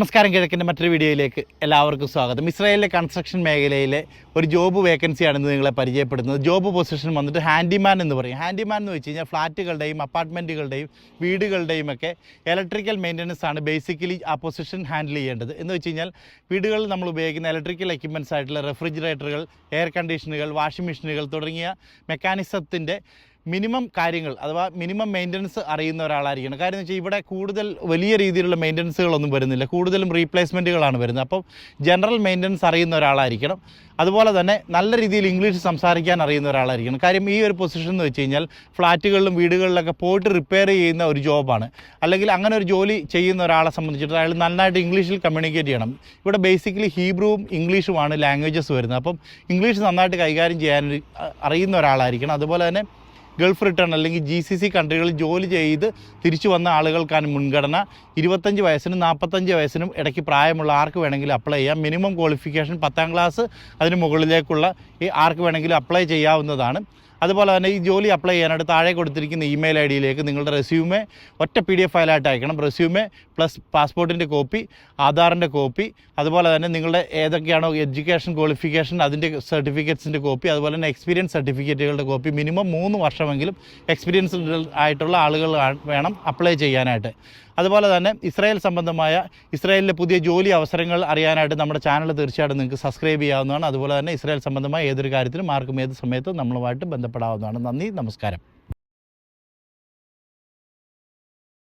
നമസ്കാരം കിഴക്കിന്റെ മറ്റൊരു വീഡിയോയിലേക്ക് എല്ലാവർക്കും സ്വാഗതം. ഇസ്രായേലിലെ കൺസ്ട്രക്ഷൻ മേഖലയിലെ ഒരു ജോബ് വേക്കൻസിയാണെന്ന് നിങ്ങളെ പരിചയപ്പെടുന്നത് ജോബ് പൊസിഷൻ വന്നിട്ട് ഹാൻഡിമാൻ എന്ന് പറയും. ഹാൻഡിമാൻ എന്ന് വെച്ച് കഴിഞ്ഞാൽ ഫ്ലാറ്റുകളുടെയും അപ്പാർട്ട്മെന്റുകളുടെയും വീടുകളുടെയും ഒക്കെ ഇലക്ട്രിക്കൽ മെയിന്റനൻസ് ആണ് ബേസിക്കലി ആ പൊസിഷൻ ഹാൻഡിൽ ചെയ്യേണ്ടത്. എന്ന് വെച്ച് കഴിഞ്ഞാൽ വീടുകളിൽ നമ്മൾ ഉപയോഗിക്കുന്ന ഇലക്ട്രിക്കൽ എക്യുപ്മെന്റ്സ് ആയിട്ടുള്ള റെഫ്രിജറേറ്ററുകൾ എയർ കണ്ടീഷനുകൾ വാഷിംഗ് മെഷീനുകൾ തുടങ്ങിയ മെക്കാനിസത്തിന്റെ മിനിമം കാര്യങ്ങൾ അഥവാ മിനിമം മെയിന്റനൻസ് അറിയുന്ന ഒരാളായിരിക്കണം. കാര്യം എന്ന് വെച്ചാൽ ഇവിടെ കൂടുതൽ വലിയ രീതിയിലുള്ള മെയിന്റനൻസുകളൊന്നും വരുന്നില്ല. കൂടുതലും റീപ്ലേസ്മെന്റുകളാണ് വരുന്നത്. അപ്പം ജനറൽ മെയിന്റനൻസ് അറിയുന്ന ഒരാളായിരിക്കണം. അതുപോലെ തന്നെ നല്ല രീതിയിൽ ഇംഗ്ലീഷ് സംസാരിക്കാൻ അറിയുന്ന ഒരാളായിരിക്കണം. കാര്യം ഈ ഒരു പൊസിഷൻ എന്ന് വെച്ച് കഴിഞ്ഞാൽ ഫ്ലാറ്റുകളിലും വീടുകളിലൊക്കെ പോയിട്ട് റിപ്പയർ ചെയ്യുന്ന ഒരു ജോബാണ്. അല്ലെങ്കിൽ അങ്ങനെ ഒരു ജോലി ചെയ്യുന്ന ഒരാളെ സംബന്ധിച്ചിട്ട് അയാൾ നന്നായിട്ട് ഇംഗ്ലീഷിൽ കമ്മ്യൂണിക്കേറ്റ് ചെയ്യണം. ഇവിടെ ബേസിക്കലി ഹീബ്രുവും ഇംഗ്ലീഷുമാണ് ലാംഗ്വേജസ് വരുന്നത്. അപ്പം ഇംഗ്ലീഷ് നന്നായിട്ട് കൈകാര്യം ചെയ്യാൻ അറിയുന്ന ഒരാളായിരിക്കണം. അതുപോലെ തന്നെ ഗൾഫ് റിട്ടേൺ അല്ലെങ്കിൽ ജി സി സി കൺട്രികളിൽ ജോലി ചെയ്ത് തിരിച്ചു വന്ന ആളുകൾക്കാണ് മുൻഗണന. ഇരുപത്തഞ്ച് വയസ്സിനും നാൽപ്പത്തഞ്ച് വയസ്സിനും ഇടയ്ക്ക് പ്രായമുള്ള ആർക്ക് വേണമെങ്കിലും അപ്ലൈ ചെയ്യാം. മിനിമം ക്വാളിഫിക്കേഷൻ പത്താം ക്ലാസ് അതിന് മുകളിലേക്കുള്ള ഈ ആർക്ക് വേണമെങ്കിലും അപ്ലൈ ചെയ്യാവുന്നതാണ്. അതുപോലെ തന്നെ ഈ ജോലി അപ്ലൈ ചെയ്യാനായിട്ട് താഴെ കൊടുത്തിരിക്കുന്ന ഇമെയിൽ ഐ ഡിയിലേക്ക് നിങ്ങളുടെ റെസ്യൂമെ ഒറ്റ പി ഡി എഫ് ഫയലായിട്ട് അയക്കണം. റെസ്യൂമെ പ്ലസ് പാസ്പോർട്ടിന്റെ കോപ്പി ആധാറിന്റെ കോപ്പി അതുപോലെ തന്നെ നിങ്ങളുടെ ഏതൊക്കെയാണോ എഡ്യൂക്കേഷൻ ക്വാളിഫിക്കേഷൻ അതിന്റെ സർട്ടിഫിക്കറ്റ്സിന്റെ കോപ്പി അതുപോലെ തന്നെ എക്സ്പീരിയൻസ് സർട്ടിഫിക്കറ്റുകളുടെ കോപ്പി മിനിമം മൂന്ന് വർഷമെങ്കിലും എക്സ്പീരിയൻസ് ആയിട്ടുള്ള ആളുകൾ വേണം അപ്ലൈ ചെയ്യാനായിട്ട്. അതുപോലെ തന്നെ ഇസ്രായേൽ സംബന്ധമായ ഇസ്രായേലിലെ പുതിയ ജോലി അവസരങ്ങൾ അറിയാനായിട്ട് നമ്മുടെ ചാനൽ തീർച്ചയായിട്ടും നിങ്ങൾക്ക് സബ്സ്ക്രൈബ് ചെയ്യാവുന്നതാണ്. അതുപോലെ തന്നെ ഇസ്രായേൽ സംബന്ധമായ ഏതൊരു കാര്യത്തിലും ആർക്കും ഏത് സമയത്തും നമ്മളുമായിട്ട് ബന്ധപ്പെടാവുന്നതാണ്. നന്ദി നമസ്കാരം.